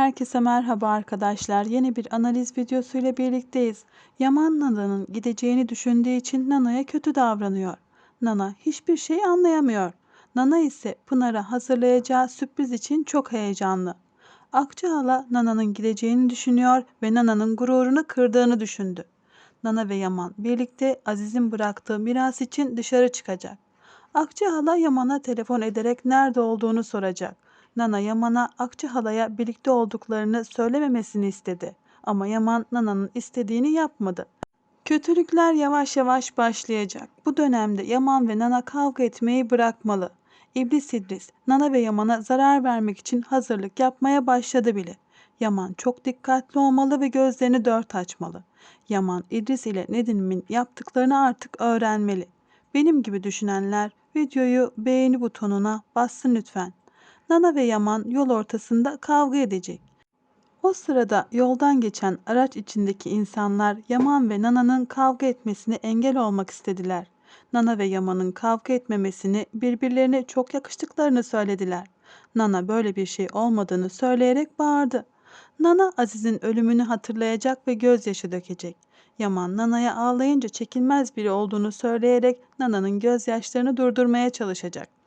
Herkese merhaba arkadaşlar. Yeni bir analiz videosu ile birlikteyiz. Yaman Nana'nın gideceğini düşündüğü için Nana'ya kötü davranıyor. Nana hiçbir şey anlayamıyor. Nana ise Pınar'a hazırlayacağı sürpriz için çok heyecanlı. Akça hala Nana'nın gideceğini düşünüyor ve Nana'nın gururunu kırdığını düşündü. Nana ve Yaman birlikte Aziz'in bıraktığı miras için dışarı çıkacak. Akça hala Yaman'a telefon ederek nerede olduğunu soracak. Nana Yaman'a Akça halaya birlikte olduklarını söylememesini istedi. Ama Yaman Nana'nın istediğini yapmadı. Kötülükler yavaş yavaş başlayacak. Bu dönemde Yaman ve Nana kavga etmeyi bırakmalı. İblis İdris, Nana ve Yaman'a zarar vermek için hazırlık yapmaya başladı bile. Yaman çok dikkatli olmalı ve gözlerini dört açmalı. Yaman, İdris ile Nedim'in yaptıklarını artık öğrenmeli. Benim gibi düşünenler videoyu beğeni butonuna bassın lütfen. Nana ve Yaman yol ortasında kavga edecek. O sırada yoldan geçen araç içindeki insanlar Yaman ve Nana'nın kavga etmesine engel olmak istediler. Nana ve Yaman'ın kavga etmemesini, birbirlerine çok yakıştıklarını söylediler. Nana böyle bir şey olmadığını söyleyerek bağırdı. Nana Aziz'in ölümünü hatırlayacak ve gözyaşı dökecek. Yaman Nana'ya ağlayınca çekilmez biri olduğunu söyleyerek Nana'nın gözyaşlarını durdurmaya çalışacak.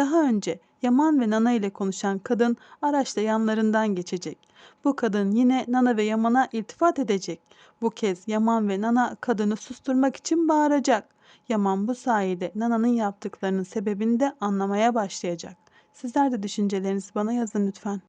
Daha önce Yaman ve Nana ile konuşan kadın araçla yanlarından geçecek. Bu kadın yine Nana ve Yaman'a iltifat edecek. Bu kez Yaman ve Nana kadını susturmak için bağıracak. Yaman bu sayede Nana'nın yaptıklarının sebebini de anlamaya başlayacak. Sizler de düşüncelerinizi bana yazın lütfen.